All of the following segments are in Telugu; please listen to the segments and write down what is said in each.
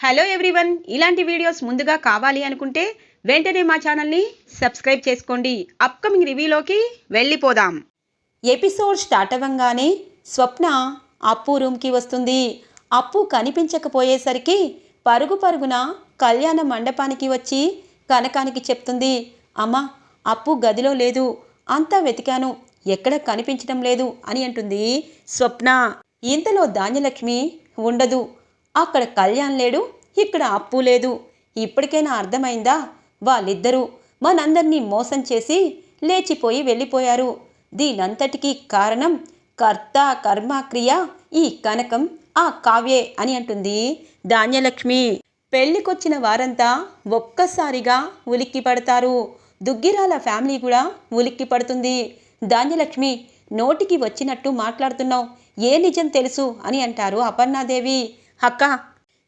హలో ఎవ్రీవన్ ఇలాంటి వీడియోస్ ముందుగా కావాలి అనుకుంటే వెంటనే మా ఛానల్ని సబ్స్క్రైబ్ చేసుకోండి. అప్కమింగ్ రివ్యూలోకి వెళ్ళిపోదాం. ఎపిసోడ్ స్టార్ట్ అవ్వంగానే స్వప్న అప్పు రూమ్కి వస్తుంది. అప్పు కనిపించకపోయేసరికి పరుగు పరుగున కళ్యాణ మండపానికి వచ్చి కనకానికి చెప్తుంది. అమ్మా అప్పు గదిలో లేదు. అంతా వెతికాను. ఎక్కడ కనిపించడం లేదు అని అంటుంది స్వప్న. ఇంతలో ధాన్యలక్ష్మి ఉండదు. అక్కడ కళ్యాణ్ లేడు ఇక్కడ అప్పు లేదు. ఇప్పటికైనా అర్థమైందా? వాళ్ళిద్దరూ మనందరినీ మోసం చేసి లేచిపోయి వెళ్ళిపోయారు. దీనంతటికీ కారణం కర్త కర్మ క్రియ ఈ కనకం ఆ కావ్యే అని అంటుంది ధాన్యలక్ష్మి. పెళ్ళికొచ్చిన వారంతా ఒక్కసారిగా ఉలిక్కి పడతారు. దుగ్గిరాల ఫ్యామిలీ కూడా ఉలిక్కి పడుతుంది. ధాన్యలక్ష్మి నోటికి వచ్చినట్టు మాట్లాడుతున్నావు. ఏ నిజం తెలుసు అని అంటారు అపర్ణాదేవి. అక్క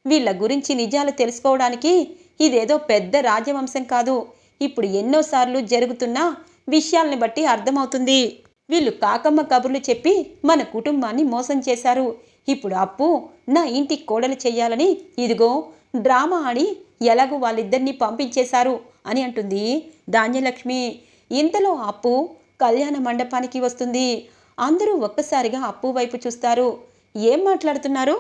వీళ్ళ గురించి నిజాలు తెలుసుకోవడానికి ఇదేదో పెద్ద రాజవంశం కాదు. ఇప్పుడు ఎన్నోసార్లు జరుగుతున్న విషయాల్ని బట్టి అర్థమవుతుంది. వీళ్ళు కాకమ్మ కబుర్లు చెప్పి మన కుటుంబాన్ని మోసం చేశారు. ఇప్పుడు అప్పు నా ఇంటి కోడలు చెయ్యాలని ఇదిగో డ్రామా ఆడి ఎలాగో వాళ్ళిద్దరినీ పంపించేశారు అని అంటుంది ధాన్యలక్ష్మి. ఇంతలో అప్పు కళ్యాణ మండపానికి వస్తుంది. అందరూ ఒక్కసారిగా అప్పు వైపు చూస్తారు. ఏం మాట్లాడుతున్నారు?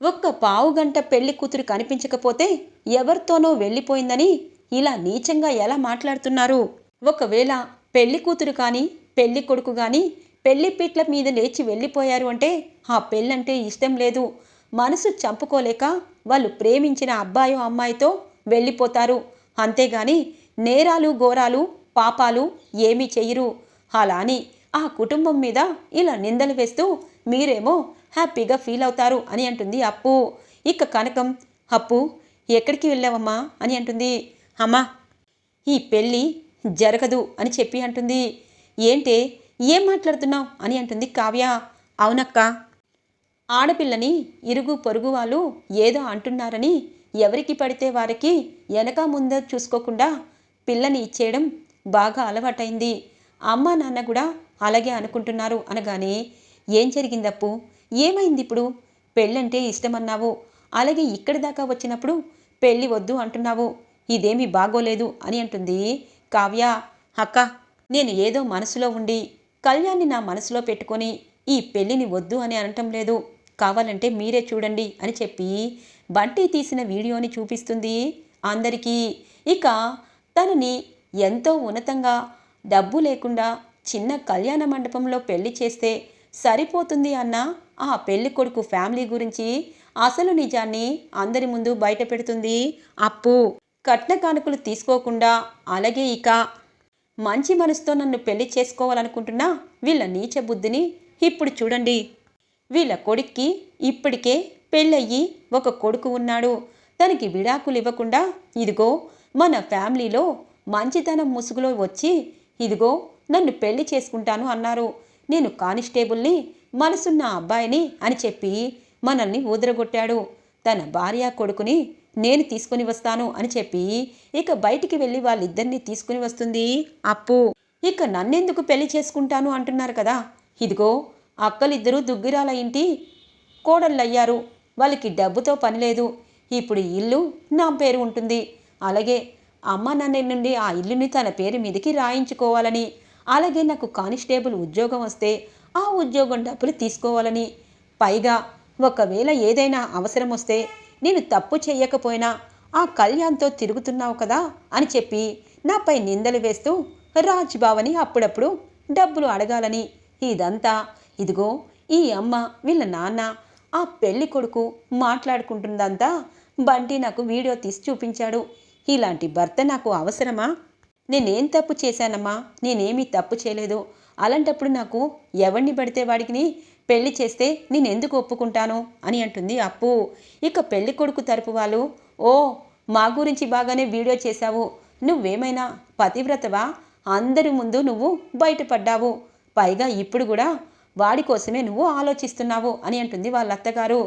ఒక్క పావు గంట పెళ్ళి కూతురు కనిపించకపోతే ఎవరితోనో వెళ్ళిపోయిందని ఇలా నీచంగా ఎలా మాట్లాడుతున్నారు? ఒకవేళ పెళ్ళి కూతురు కానీ పెళ్ళి కొడుకు కానీ పెళ్ళి పీట్ల మీద లేచి వెళ్ళిపోయారు అంటే ఆ పెళ్ళంటే ఇష్టం లేదు. మనసు చంపుకోలేక వాళ్ళు ప్రేమించిన అబ్బాయో అమ్మాయితో వెళ్ళిపోతారు. అంతేగాని నేరాలు ఘోరాలు పాపాలు ఏమీ చెయ్యరు. అలా అని ఆ కుటుంబం మీద ఇలా నిందలు వేస్తూ మీరేమో హ్యాపీగా ఫీల్ అవుతారు అని అంటుంది అప్పు. ఇక కనకం అప్పు ఎక్కడికి వెళ్ళావమ్మా? అని అంటుంది. అమ్మా ఈ పెళ్ళి జరగదు అని చెప్పి అంటుంది. ఏంటే ఏం మాట్లాడుతున్నావు? అని అంటుంది కావ్య. అవునక్క ఆడపిల్లని ఇరుగు పొరుగు వాళ్ళు ఏదో అంటున్నారని ఎవరికి పడితే వారికి వెనక ముంద చూసుకోకుండా పిల్లని ఇచ్చేయడం బాగా అలవాటైంది. అమ్మ నాన్న కూడా అలాగే అనుకుంటున్నారు అనగానే ఏం జరిగిందప్పు? ఏమైంది ఇప్పుడు పెళ్ళంటే ఇష్టమన్నావు. అలాగే ఇక్కడి దాకా వచ్చినప్పుడు పెళ్ళి వద్దు అంటున్నావు. ఇదేమీ బాగోలేదు అని అంటుంది కావ్య. అక్క నేను ఏదో మనసులో ఉండి కళ్యాణ్ని నా మనసులో పెట్టుకొని ఈ పెళ్ళిని వద్దు అని అనటం లేదు. కావాలంటే మీరే చూడండి అని చెప్పి బంటి తీసిన వీడియోని చూపిస్తుంది అందరికీ. ఇక తనని ఎంతో ఉన్నతంగా డబ్బు లేకుండా చిన్న కళ్యాణ మండపంలో పెళ్ళి చేస్తే సరిపోతుంది అన్న ఆ పెళ్ళి కొడుకు ఫ్యామిలీ గురించి అసలు నిజాన్ని అందరి ముందు బయట పెడుతుంది అప్పు. కట్న కానుకలు తీసుకోకుండా అలాగే ఇక మంచి మనసుతో నన్ను పెళ్ళి చేసుకోవాలనుకుంటున్నా వీళ్ళ నీచ బుద్ధిని ఇప్పుడు చూడండి. వీళ్ళ కొడుక్కి ఇప్పటికే పెళ్ళయ్యి ఒక కొడుకు ఉన్నాడు. తనకి విడాకులు ఇవ్వకుండా ఇదిగో మన ఫ్యామిలీలో మంచితనం ముసుగులో వచ్చి ఇదిగో నన్ను పెళ్ళి చేసుకుంటాను అన్నారు. నేను కానిస్టేబుల్ని మనసున్న అబ్బాయిని అని చెప్పి మనల్ని ఊదరగొట్టాడు. తన భార్య కొడుకుని నేను తీసుకుని వస్తాను అని చెప్పి ఇక బయటికి వెళ్ళి వాళ్ళిద్దరిని తీసుకుని వస్తుంది. అప్పు. ఇక నన్నెందుకు పెళ్ళి చేసుకుంటాను అంటున్నారు కదా? ఇదిగో అక్కలిద్దరూ దుగ్గిరాల ఇంటి కోడళ్ళయ్యారు. వాళ్ళకి డబ్బుతో పని లేదు. ఇప్పుడు ఇల్లు నా పేరు ఉంటుంది. అలాగే అమ్మ నాన్న నుండి ఆ ఇల్లుని తన పేరు మీదకి రాయించుకోవాలని అలాగే నాకు కానిస్టేబుల్ ఉద్యోగం వస్తే ఆ ఉద్యోగం డబ్బులు తీసుకోవాలని. పైగా ఒకవేళ ఏదైనా అవసరం వస్తే నేను తప్పు చేయకపోయినా ఆ కళ్యాణ్తో తిరుగుతున్నావు కదా అని చెప్పి నాపై నిందలు వేస్తూ రాజ్బావని అప్పుడప్పుడు డబ్బులు అడగాలని. ఇదంతా ఇదిగో ఈ అమ్మ వీళ్ళ నాన్న ఆ పెళ్ళి కొడుకు మాట్లాడుకుంటుందంతా బంటి నాకు వీడియో తీసి చూపించాడు. ఇలాంటి భర్త నాకు అవసరమా? నేనేం తప్పు చేశానమ్మా? నేనేమీ తప్పు చేయలేదు. అలాంటప్పుడు నాకు ఎవరిని పడితే వాడికి పెళ్ళి చేస్తే నేను ఎందుకు ఒప్పుకుంటాను? అని అంటుంది అప్పు. ఇక పెళ్ళి కొడుకు తరపు వాళ్ళు ఓ మా గురించి బాగానే వీడియో చేశావు. నువ్వేమైనా పతివ్రతవా? అందరి ముందు నువ్వు బయటపడ్డావు. పైగా ఇప్పుడు కూడా వాడి కోసమే నువ్వు ఆలోచిస్తున్నావు అని అంటుంది వాళ్ళ అత్తగారు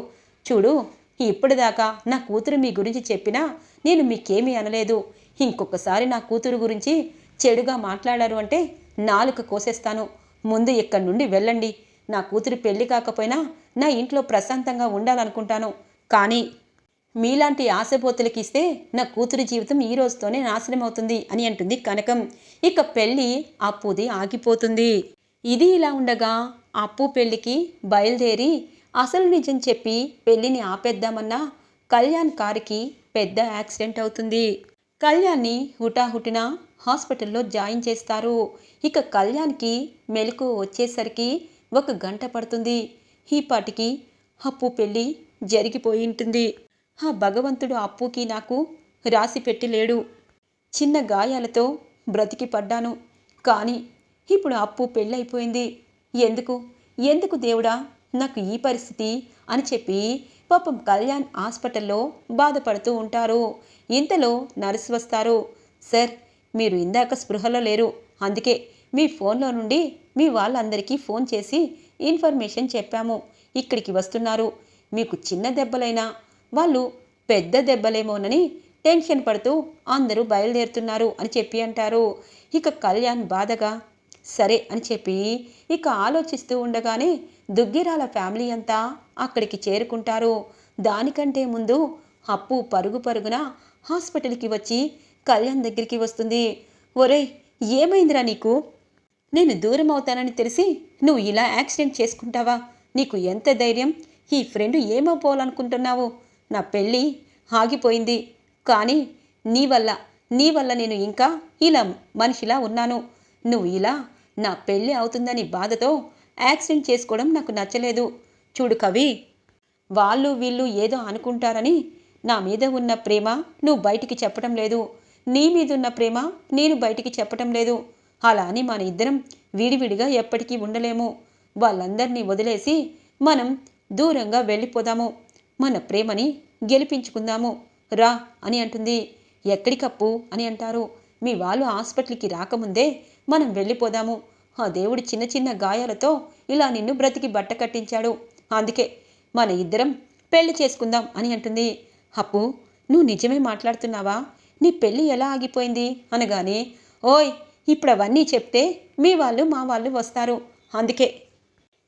చూడు ఇప్పటిదాకా నా కూతురు మీ గురించి చెప్పినా నేను మీకేమీ అనలేదు. ఇంకొకసారి నా కూతురు గురించి చెడుగా మాట్లాడారు అంటే నాలుక కోసేస్తాను. ముందు ఇక్కడి నుండి వెళ్ళండి. నా కూతురు పెళ్ళి కాకపోయినా నా ఇంట్లో ప్రశాంతంగా ఉండాలనుకుంటాను. కానీ మీలాంటి ఆశపోతులకి ఇస్తే నా కూతురి జీవితం ఈ రోజుతోనే నాశనం అవుతుంది అని అంటుంది కనకం. ఇక పెళ్ళి అప్పుది ఆగిపోతుంది. ఇది ఇలా ఉండగా అప్పు పెళ్ళికి బయలుదేరి అసలు నిజం చెప్పి పెళ్ళిని ఆపేద్దామన్నా కళ్యాణ్ కారుకి పెద్ద యాక్సిడెంట్ అవుతుంది. కళ్యాణ్ని హుటాహుటిన హాస్పిటల్లో జాయిన్ చేస్తారు. ఇక కళ్యాణ్కి మెలకు వచ్చేసరికి ఒక గంట పడుతుంది. ఈ పాటికి అప్పు పెళ్ళి జరిగిపోయి ఉంటుంది. ఆ భగవంతుడు అప్పుకి నాకు రాసి పెట్టి లేడు. చిన్న గాయాలతో బ్రతికి పడ్డాను. కానీ ఇప్పుడు అప్పు పెళ్ళైపోయింది. ఎందుకు? ఎందుకు దేవుడా? నాకు ఈ పరిస్థితి అని చెప్పి పాపం కళ్యాణ్ హాస్పిటల్లో బాధపడుతూ ఉంటారు. ఇంతలో నర్స్ వస్తారు. సార్ మీరు ఇందాక స్పృహలో లేరు. అందుకే మీ ఫోన్లో నుండి మీ వాళ్ళందరికీ ఫోన్ చేసి ఇన్ఫర్మేషన్ చెప్పాము. ఇక్కడికి వస్తున్నారు. మీకు చిన్న దెబ్బలైనా వాళ్ళు పెద్ద దెబ్బలేమోనని టెన్షన్ పడుతూ అందరూ బయలుదేరుతున్నారు అని చెప్పి అంటారు. ఇక కళ్యాణ్ బాధగా సరే అని చెప్పి ఇక ఆలోచిస్తూ ఉండగానే దుగ్గిరాల ఫ్యామిలీ అంతా అక్కడికి చేరుకుంటారు. దానికంటే ముందు అప్పు పరుగు పరుగున హాస్పిటల్కి వచ్చి కళ్యాణ్ దగ్గరికి వస్తుంది. ఒరేయ్ ఏమైందిరా నీకు? నేను దూరం అవుతానని తెలిసి నువ్వు ఇలా యాక్సిడెంట్ చేసుకుంటావా? నీకు ఎంత ధైర్యం? ఈ ఫ్రెండ్ ఏమైపోవాలనుకుంటున్నావు నా పెళ్ళి ఆగిపోయింది. కానీ నీ వల్ల నీ వల్ల నేను ఇంకా ఇలా మనిషిలా ఉన్నాను. నువ్వు ఇలా నా పెళ్ళి అవుతుందని బాధతో యాక్సిడెంట్ చేసుకోవడం నాకు నచ్చలేదు. చూడు కవి వాళ్ళు వీళ్ళు ఏదో అనుకుంటారని నా మీద ఉన్న ప్రేమ నువ్వు బయటికి చెప్పడం లేదు. నీ మీద ఉన్న ప్రేమ నేను బయటికి చెప్పటం లేదు. అలా అని మన ఇద్దరం విడివిడిగా ఎప్పటికీ ఉండలేము. వాళ్ళందరినీ వదిలేసి మనం దూరంగా వెళ్ళిపోదాము. మన ప్రేమని గెలిపించుకుందాము. రా అని అంటుంది. ఎక్కడికప్పు అని అంటారు. మీ వాళ్ళు హాస్పిటల్కి రాకముందే మనం వెళ్ళిపోదాము. ఆ దేవుడు చిన్న చిన్న గాయాలతో ఇలా నిన్ను బ్రతికి బట్ట కట్టించాడు. అందుకే మన ఇద్దరం పెళ్ళి చేసుకుందాం అని అంటుంది. అప్పు నువ్వు నిజమే మాట్లాడుతున్నావా? నీ పెళ్ళి ఎలా ఆగిపోయింది? అనగానే ఓయ్ ఇప్పుడు అవన్నీ చెప్తే మీ వాళ్ళు మా వాళ్ళు వస్తారు. అందుకే.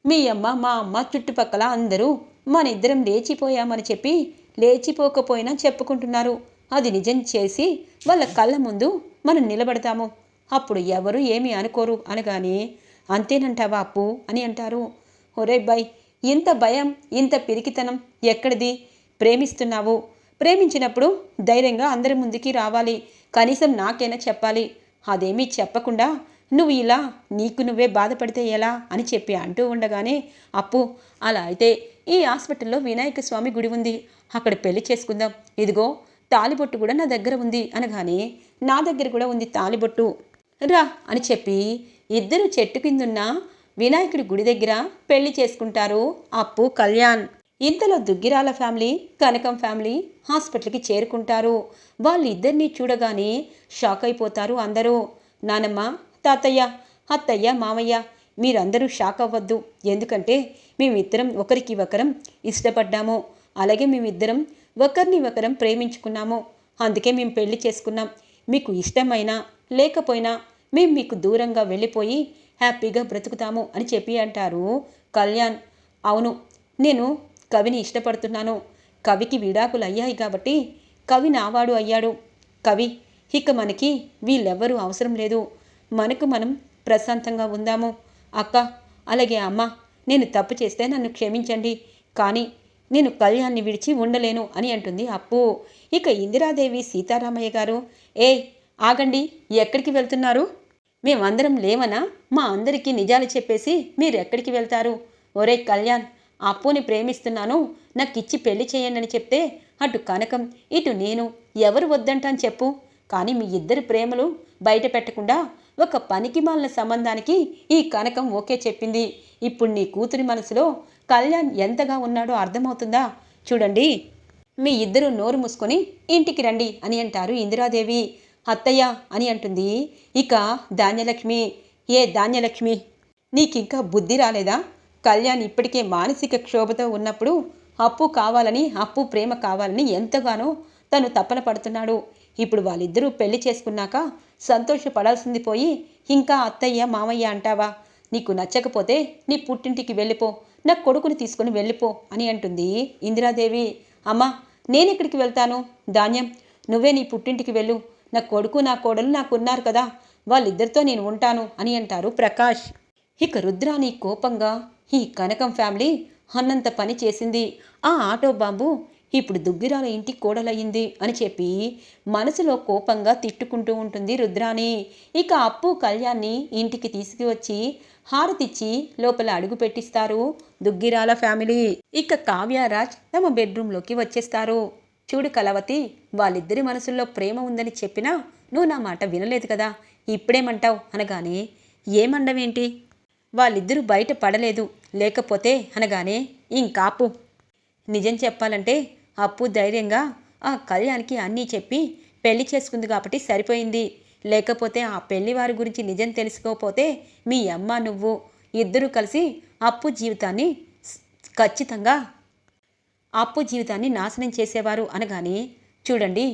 మీ అమ్మ మా అమ్మ చుట్టుపక్కల అందరూ మన ఇద్దరం లేచిపోయామని చెప్పి లేచిపోకపోయినా చెప్పుకుంటున్నారు. అది నిజం చేసి వాళ్ళ కళ్ళ ముందు మనం నిలబడతాము. అప్పుడు ఎవరు ఏమీ అనుకోరు. అనగానే అంతేనంటావా అప్పు? అని అంటారు. ఒరే బై ఇంత భయం ఇంత పిరికితనం ఎక్కడిది? ప్రేమిస్తున్నావు. ప్రేమించినప్పుడు ధైర్యంగా అందరి ముందుకి రావాలి. కనీసం నాకైనా చెప్పాలి. అదేమీ చెప్పకుండా నువ్వు ఇలా నీకు నువ్వే బాధపడితే ఎలా అని చెప్పి అంటూ ఉండగానే అప్పు అలా అయితే ఈ హాస్పిటల్లో వినాయక స్వామి గుడి ఉంది. అక్కడ పెళ్ళి చేసుకుందాం. ఇదిగో తాలిబొట్టు కూడా నా దగ్గర ఉంది అనగానే నా దగ్గర కూడా ఉంది తాలిబొట్టు. రా అని చెప్పి ఇద్దరు చెట్టు కిందున్న వినాయకుడి గుడి దగ్గర పెళ్ళి చేసుకుంటారు అప్పు కళ్యాణ్. ఇంతలో దుగ్గిరాల ఫ్యామిలీ కనకం ఫ్యామిలీ హాస్పిటల్కి చేరుకుంటారు. వాళ్ళిద్దరినీ చూడగానే షాక్ అయిపోతారు అందరూ. నానమ్మ తాతయ్య అత్తయ్య మామయ్య మీరందరూ షాక్ అవ్వద్దు. ఎందుకంటే మేమిద్దరం ఒకరికి ఒకరం ఇష్టపడ్డాము. అలాగే మేమిద్దరం ఒకరిని ఒకరం ప్రేమించుకున్నాము. అందుకే మేము పెళ్ళి చేసుకున్నాం. మీకు ఇష్టమైనా లేకపోయినా మేము మీకు దూరంగా వెళ్ళిపోయి హ్యాపీగా బ్రతుకుతాము అని చెప్పి అంటారు కళ్యాణ్. అవును నేను కవిని ఇష్టపడుతున్నాను. కవికి విడాకులు అయ్యాయి కాబట్టి కవి నావాడు అయ్యాడు. కవి ఇక మనకి వీళ్ళెవ్వరూ అవసరం లేదు. మనకు మనం ప్రశాంతంగా ఉందాము. అక్క అలాగే అమ్మ నేను తప్పు చేస్తే నన్ను క్షమించండి. కానీ నేను కళ్యాణ్ని విడిచి ఉండలేను అని అంటుంది అప్పు. ఇక ఇందిరాదేవి సీతారామయ్య గారు ఏ ఆగండి ఎక్కడికి వెళ్తున్నారు? మేమందరం లేవనా మా అందరికీ నిజాలు చెప్పేసి మీరు ఎక్కడికి వెళ్తారు? ఒరే కళ్యాణ్ అప్పుని ప్రేమిస్తున్నాను. నాకిచ్చి పెళ్ళి చేయండి అని చెప్తే అటు కనకం ఇటు నేను ఎవరు వద్దంటాను చెప్పు. కానీ మీ ఇద్దరి ప్రేమలు బయట పెట్టకుండా ఒక పనికి మాలిన సంబంధానికి ఈ కనకం ఓకే చెప్పింది. ఇప్పుడు నీ కూతురి మనసులో కళ్యాణ్ ఎంతగా ఉన్నాడో అర్థమవుతుందా? చూడండి. మీ ఇద్దరు నోరు మూసుకొని ఇంటికి రండి అని అంటారు ఇందిరాదేవి. అత్తయ్య అని అంటుంది. ఇక ధాన్యలక్ష్మి. ఏ ధాన్యలక్ష్మి? నీకింకా బుద్ధి రాలేదా? కళ్యాణ్ ఇప్పటికే మానసిక క్షోభతో ఉన్నప్పుడు అప్పు కావాలని అప్పు ప్రేమ కావాలని ఎంతగానో తను తపన పడుతున్నాడు. ఇప్పుడు వాళ్ళిద్దరూ పెళ్ళి చేసుకున్నాక సంతోషపడాల్సింది పోయి ఇంకా అత్తయ్య మామయ్య అంటావా? నీకు నచ్చకపోతే నీ పుట్టింటికి వెళ్ళిపో నా కొడుకుని తీసుకుని వెళ్ళిపో అని అంటుంది ఇందిరాదేవి. అమ్మా నేను ఇక్కడికి వెళ్తాను? ధాన్యం నువ్వే నీ పుట్టింటికి వెళ్ళు. నా కొడుకు నా కోడలు నాకున్నారు కదా వాళ్ళిద్దరితో నేను ఉంటాను అని అంటారు ప్రకాష్. ఇక రుద్రాని కోపంగా ఈ కనకం ఫ్యామిలీ అన్నంత పని చేసింది. ఆ ఆటో బాంబు ఇప్పుడు దుగ్గిరాల ఇంటి కోడలయ్యింది అని చెప్పి మనసులో కోపంగా తిట్టుకుంటూ ఉంటుంది రుద్రాని ఇక అప్పు కళ్యాణ్ని ఇంటికి తీసుకువచ్చి హారతిచ్చి లోపల అడుగు పెట్టిస్తారు దుగ్గిరాల ఫ్యామిలీ. ఇక కావ్యరాజ్ తమ బెడ్రూమ్లోకి వచ్చేస్తారు. చూడు కలవతి వాళ్ళిద్దరి మనసుల్లో ప్రేమ ఉందని చెప్పినా నువ్వు నా మాట వినలేదు కదా ఇప్పుడేమంటావు అనగానే ఏమండవేంటి? వాళ్ళిద్దరూ బయట పడలేదు. లేకపోతే అనగానే ఇంకాపు నిజం చెప్పాలంటే అప్పు ధైర్యంగా ఆ కళ్యాణ్కి అన్నీ చెప్పి పెళ్ళి చేసుకుంది కాబట్టి సరిపోయింది. లేకపోతే ఆ పెళ్ళి వారి గురించి నిజం తెలుసుకోకపోతే మీ అమ్మ నువ్వు ఇద్దరూ కలిసి అప్పు జీవితాన్ని ఖచ్చితంగా అప్పు జీవితాన్ని నాశనం చేసేవారు అనగానే చూడండి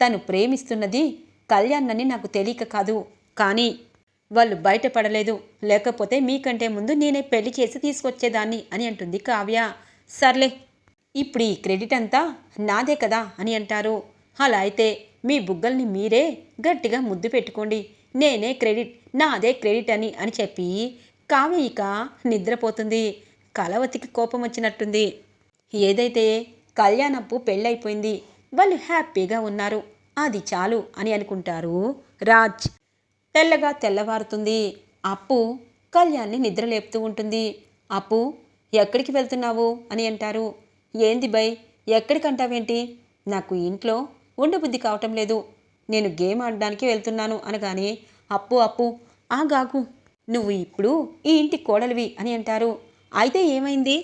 తను ప్రేమిస్తున్నది కళ్యాణ్నని నాకు తెలియక కాదు. కానీ వాళ్ళు బయటపడలేదు. లేకపోతే మీకంటే ముందు నేనే పెళ్ళి చేసి తీసుకొచ్చేదాన్ని అని అంటుంది కావ్య. సర్లే ఇప్పుడు ఈ క్రెడిట్ అంతా నాదే కదా అని అంటారు. అలా అయితే మీ బుగ్గల్ని మీరే గట్టిగా ముద్దు పెట్టుకోండి. నేనే క్రెడిట్ నాదే క్రెడిట్ అని అని చెప్పి కావ్య ఇక నిద్రపోతుంది. కలవతికి కోపం వచ్చినట్టుంది. ఏదైతే కళ్యాణప్పు పెళ్ళైపోయింది వాళ్ళు హ్యాపీగా ఉన్నారు. అది చాలు అని అనుకుంటారు రాజ్. తెల్లగా తెల్లవారుతుంది. అప్పు కళ్యాణ్ని నిద్రలేపుతూ ఉంటుంది. అప్పు ఎక్కడికి వెళ్తున్నావు? అని అంటారు. ఏంది బై ఎక్కడికంటావేంటి? నాకు ఇంట్లో ఉండబుద్ధి కావటం లేదు. నేను గేమ్ ఆడడానికి వెళ్తున్నాను అనగానే అప్పు అప్పు ఆగాకు నువ్వు ఇప్పుడు ఈ ఇంటి కోడలివి అని అంటారు. అయితే ఏమైంది?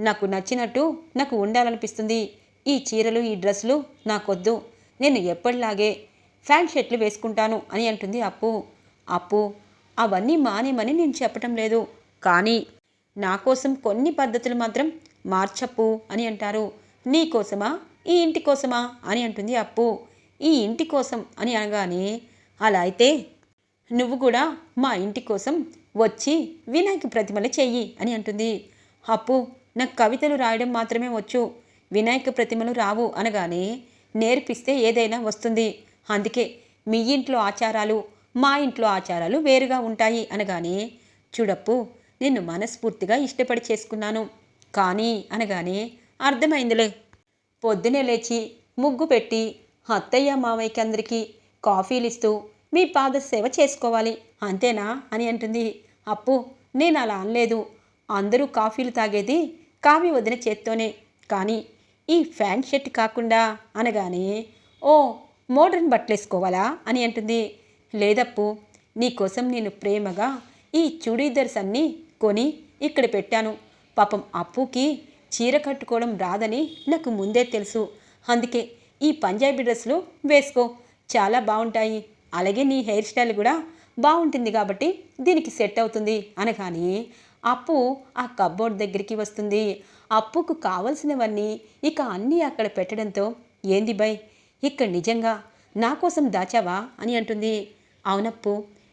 నాకు నచ్చినట్టు నాకు ఉండాలనిపిస్తుంది. ఈ చీరలు ఈ డ్రెస్సులు నాకొద్దు. నేను ఎప్పటిలాగే ప్యాంట్ షర్ట్లు వేసుకుంటాను అని అంటుంది అప్పు. అప్పు అవన్నీ మానేమని నేను చెప్పటం లేదు. కానీ నా కోసం కొన్ని పద్ధతులు మాత్రం మార్చప్పు అని అంటారు. నీ కోసమా? ఈ ఇంటి కోసమా? అని అంటుంది అప్పు. ఈ ఇంటి కోసం అని అనగానే అలా అయితే నువ్వు కూడా మా ఇంటి కోసం వచ్చి వినాయక ప్రతిమలు చెయ్యి అని అంటుంది. అప్పు నాకు కవితలు రాయడం మాత్రమే వచ్చు. వినాయక ప్రతిమలు రావు అనగానే నేర్పిస్తే ఏదైనా వస్తుంది. అందుకే మీ ఇంట్లో ఆచారాలు మా ఇంట్లో ఆచారాలు వేరుగా ఉంటాయి అనగానే చూడప్పు నిన్ను మనస్ఫూర్తిగా ఇష్టపడి చేసుకున్నాను. కానీ అనగానే అర్థమైందిలే. పొద్దునే లేచి ముగ్గు పెట్టి అత్తయ్య మామయ్యకి అందరికీ కాఫీలు ఇస్తూ మీ పాద సేవ చేసుకోవాలి. అంతేనా? అని అంటుంది. అప్పు నేను అలా అనలేదు. అందరూ కాఫీలు తాగేది కాఫీ వదిన చేత్తోనే. కానీ ఈ ఫ్యాంట్ షర్ట్ కాకుండా అనగానే ఓ మోడర్న్ బట్టలేసుకోవాలా అని అంటుంది. లేదప్పు నీకోసం నేను ప్రేమగా ఈ చుడీదర్స్ అన్నీ కొని ఇక్కడ పెట్టాను. పాపం అప్పుకి చీర కట్టుకోవడం రాదని నాకు ముందే తెలుసు. అందుకే ఈ పంజాబీ డ్రెస్సులు వేసుకో చాలా బాగుంటాయి. అలాగే నీ హెయిర్ స్టైల్ కూడా బాగుంటుంది కాబట్టి దీనికి సెట్ అవుతుంది అనగానే అప్పు ఆ కబోర్డ్ దగ్గరికి వస్తుంది. అప్పుకు కావలసినవన్నీ ఇక అన్నీ అక్కడ పెట్టడంతో ఏంది బై ఇక్కడ నిజంగా నా కోసం దాచావా అని అంటుంది. అవునప్పు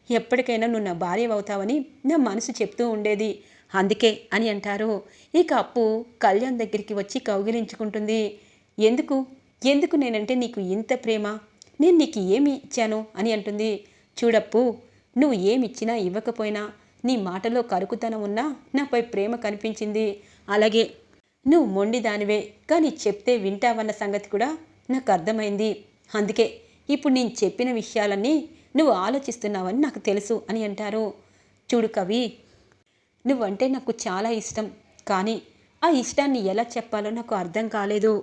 ఎప్పటికైనా నువ్వు నా భార్య అవుతావని నా మనసు చెప్తూ ఉండేది. అందుకే అని అంటారు. ఇక అప్పు కళ్యాణ్ దగ్గరికి వచ్చి కౌగిలించుకుంటుంది. ఎందుకు? ఎందుకు నేనంటే నీకు ఇంత ప్రేమ? నేను నీకు ఏమి ఇచ్చాను? అని అంటుంది. చూడప్పు నువ్వు ఏమి ఇచ్చినా ఇవ్వకపోయినా నీ మాటలో కరుకుతనం ఉన్నా నాపై ప్రేమ కనిపించింది. అలాగే నువ్వు మొండి దానివే కానీ చెప్తే వింటావన్న సంగతి కూడా నాకు అర్థమైంది. అందుకే ఇప్పుడు నేను చెప్పిన విషయాలన్నీ నువ్వు ఆలోచిస్తున్నావని నాకు తెలుసు అని అంటారు. చూడు కవి నువ్వంటే నాకు చాలా ఇష్టం. కానీ ఆ ఇష్టాన్ని ఎలా చెప్పాలో నాకు అర్థం కాలేదు.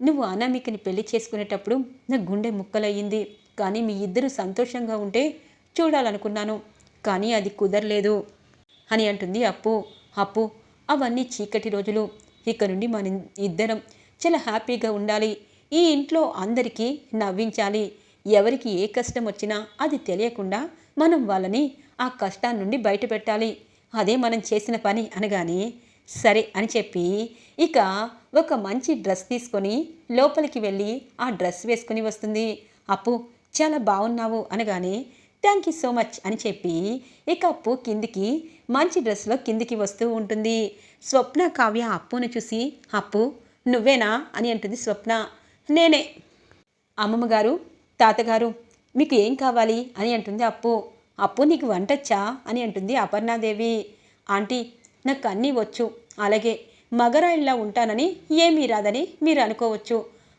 నువ్వు అనామికని పెళ్ళి చేసుకునేటప్పుడు నా గుండె ముక్కలయ్యింది. కానీ మీ ఇద్దరు సంతోషంగా ఉంటే చూడాలనుకున్నాను. కానీ అది కుదరలేదు అని అంటుంది అప్పు. అప్పు అవన్నీ చీకటి రోజులు. ఇక నుండి మన ఇద్దరం చాలా హ్యాపీగా ఉండాలి. ఈ ఇంట్లో అందరికీ నవ్వించాలి. ఎవరికి ఏ కష్టం వచ్చినా అది తెలియకుండా మనం వాళ్ళని ఆ కష్టాన్నిండి బయటపెట్టాలి. అదే మనం చేసిన పని అనగానే సరే అని చెప్పి ఇక ఒక మంచి డ్రెస్ తీసుకొని లోపలికి వెళ్ళి ఆ డ్రెస్ వేసుకుని వస్తుంది. అప్పు చాలా బాగున్నావు అనగానే థ్యాంక్ యూ సో మచ్ అని చెప్పి ఇక అప్పు కిందికి మంచి డ్రెస్లో కిందికి వస్తూ ఉంటుంది. స్వప్న కావ్య అప్పును చూసి అప్పు నువ్వేనా? అని అంటుంది స్వప్న. నేనే. అమ్మమ్మ గారు తాతగారు మీకు ఏం కావాలి అని అంటుంది అప్పు. అప్పు నీకు వంటచ్చా అని అంటుంది అపర్ణాదేవి. ఆంటీ నాకు అన్నీ వచ్చు. అలాగే మగరాయిల్లా ఉంటానని ఏమీ రాదని మీరు అనుకోవచ్చు.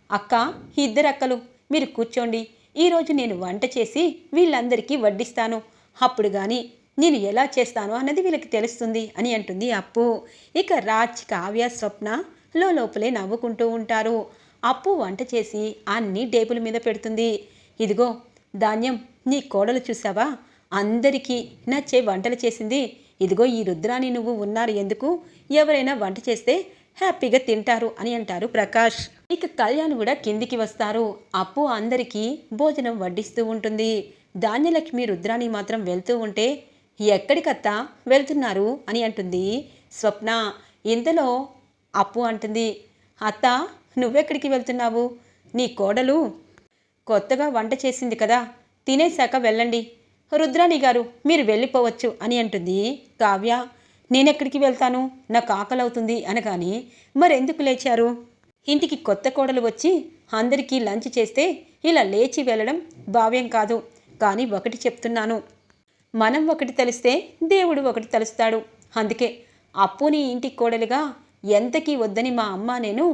అక్క ఇద్దరు అక్కలు మీరు కూర్చోండి. ఈరోజు నేను వంట చేసి వీళ్ళందరికీ వడ్డిస్తాను. అప్పుడు కానీ నేను ఎలా చేస్తాను అన్నది వీళ్ళకి తెలుస్తుంది అని అంటుంది అప్పు. ఇక రాజ్ కావ్య స్వప్న లోపలే నవ్వుకుంటూ ఉంటారు. అప్పు వంట చేసి అన్నీ టేబుల్ మీద పెడుతుంది. ఇదిగో ధాన్యం నీ కోడలు చూసావా అందరికీ నచ్చే వంటలు చేసింది. ఇదిగో ఈ రుద్రాని నువ్వు ఉన్నారు ఎందుకు? ఎవరైనా వంట చేస్తే హ్యాపీగా తింటారు అని అంటారు ప్రకాష్. ఇక కళ్యాణ్ కూడా కిందికి వస్తారు. అప్పు అందరికీ భోజనం వడ్డిస్తూ ఉంటుంది. ధాన్యలక్ష్మి రుద్రాని మాత్రం వెళ్తూ ఉంటే ఎక్కడికత్తా వెళ్తున్నారు? అని అంటుంది స్వప్న. ఇంతలో అప్పు అంటుంది అత్త నువ్వెక్కడికి వెళ్తున్నావు? నీ కోడలు? కొత్తగా వంట చేసింది కదా తినేశాక వెళ్ళండి. రుద్రాణి గారు మీరు వెళ్ళిపోవచ్చు అని అంటుంది. కావ్య నేనెక్కడికి వెళ్తాను? నాకు ఆకలి అవుతుంది అనగాని మరెందుకు లేచారు? ఇంటికి కొత్త కోడలు వచ్చి అందరికీ లంచ్ చేస్తే ఇలా లేచి వెళ్ళడం భావ్యం కాదు. కానీ ఒకటి చెప్తున్నాను. మనం ఒకటి తెలిస్తే దేవుడు ఒకటి తలుస్తాడు. అందుకే అప్పుని ఇంటి కోడలుగా ఎంతకీ వద్దని మా అమ్మ నేను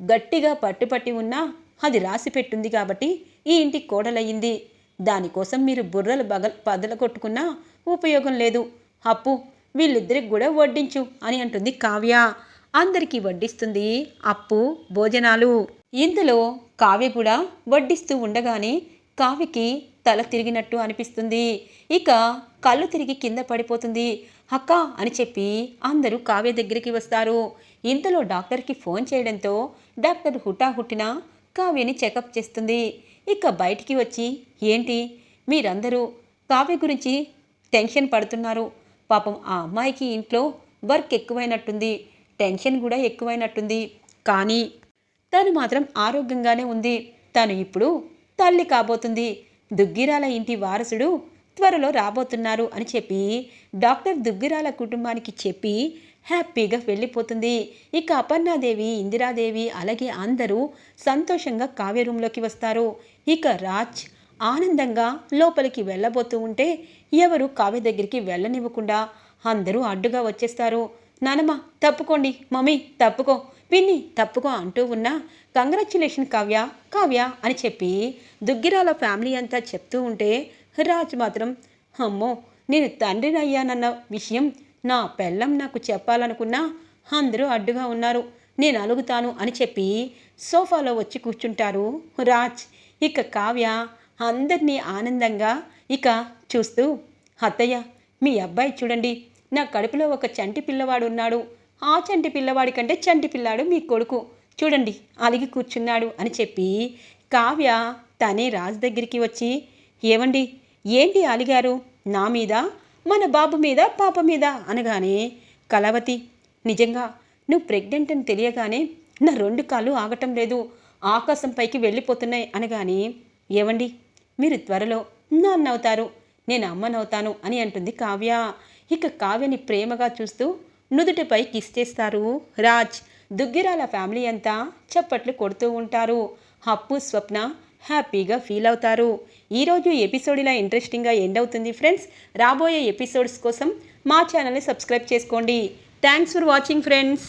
గట్టిగా పట్టుపట్టి ఉన్నా అది రాసి పెట్టుంది కాబట్టి ఈ ఇంటి కోడలయ్యింది. దానికోసం మీరు బుర్రలు బగ పదల కొట్టుకున్నా ఉపయోగం లేదు. అప్పు వీళ్ళిద్దరికి కూడా వడ్డించు అని అంటుంది కావ్య. అందరికీ వడ్డిస్తుంది అప్పు భోజనాలు. ఇందులో కావ్య కూడా వడ్డిస్తూ ఉండగానే కావ్యకి తల తిరిగినట్టు అనిపిస్తుంది. ఇక కళ్ళు తిరిగి కింద పడిపోతుంది. అక్క అని చెప్పి అందరూ కావ్య దగ్గరికి వస్తారు. ఇంతలో డాక్టర్కి ఫోన్ చేయడంతో డాక్టర్ హుటాహుట్టిన కావ్యని చెకప్ చేస్తుంది. ఇక బయటికి వచ్చి ఏంటి? మీరందరూ కావ్య గురించి టెన్షన్ పడుతున్నారు. పాపం ఆ అమ్మాయికి ఇంట్లో వర్క్ ఎక్కువైనట్టుంది. టెన్షన్ కూడా ఎక్కువైనట్టుంది. కానీ తను మాత్రం ఆరోగ్యంగానే ఉంది. తను ఇప్పుడు తల్లి కాబోతుంది. దుగ్గిరాల ఇంటి వారసుడు త్వరలో రాబోతున్నారు అని చెప్పి డాక్టర్ దుగ్గిరాల కుటుంబానికి చెప్పి హ్యాపీగా వెళ్ళిపోతుంది. ఇక అపర్ణాదేవి ఇందిరాదేవి అలాగే అందరూ సంతోషంగా కావ్య రూమ్లోకి వస్తారు. ఇక రాజ్ ఆనందంగా లోపలికి వెళ్ళబోతూ ఉంటే ఎవరు కావ్య దగ్గరికి వెళ్ళనివ్వకుండా అందరూ అడ్డుగా వచ్చేస్తారు. నానమ్మ తప్పుకోండి. మమ్మీ తప్పుకో. పిన్ని తప్పుగా అంటూ ఉన్నా కంగ్రాచులేషన్ కావ్య కావ్య అని చెప్పి దుగ్గిరాల ఫ్యామిలీ అంతా చెప్తూ ఉంటే రాజ్ మాత్రం అమ్మో నేను తండ్రిని అయ్యానన్న విషయం నా పెళ్ళం నాకు చెప్పాలనుకున్నా అందరూ అడ్డుగా ఉన్నారు. నేను అలుగుతాను అని చెప్పి సోఫాలో వచ్చి కూర్చుంటారు రాజ్. ఇక కావ్య అందరినీ ఆనందంగా ఇక చూస్తూ అత్తయ్య మీ అబ్బాయి చూడండి నా కడుపులో ఒక చంటి పిల్లవాడు ఉన్నాడు. ఆ చంటి పిల్లవాడి కంటే చంటి పిల్లాడు మీ కొడుకు. చూడండి అలిగి కూర్చున్నాడు అని చెప్పి కావ్య తనే రాజు దగ్గరికి వచ్చి ఏమండి ఏంటి అలిగారు? నా మీద? మన బాబు మీద? పాప మీద? అనగానే కలవతి నిజంగా నువ్వు ప్రెగ్నెంట్ అని తెలియగానే నా రెండు కాళ్ళు ఆగటం లేదు. ఆకాశం పైకి వెళ్ళిపోతున్నాయి. అనగానే ఏవండి మీరు త్వరలో నాన్నవుతారు. నేను అమ్మనవుతాను అని అంటుంది కావ్య. ఇక కావ్యని ప్రేమగా చూస్తూ నుదుటిపై కిస్ చేస్తారు. రాజ్ దుగ్గిరాల ఫ్యామిలీ అంతా చప్పట్లు కొడుతూ ఉంటారు. హప్పు స్వప్న హ్యాపీగా ఫీల్ అవుతారు. ఈరోజు ఎపిసోడ్ ఇలా ఇంట్రెస్టింగ్గా ఎండ్ అవుతుంది ఫ్రెండ్స్. రాబోయే ఎపిసోడ్స్ కోసం మా ఛానల్ని సబ్స్క్రైబ్ చేసుకోండి. Thanks for watching friends.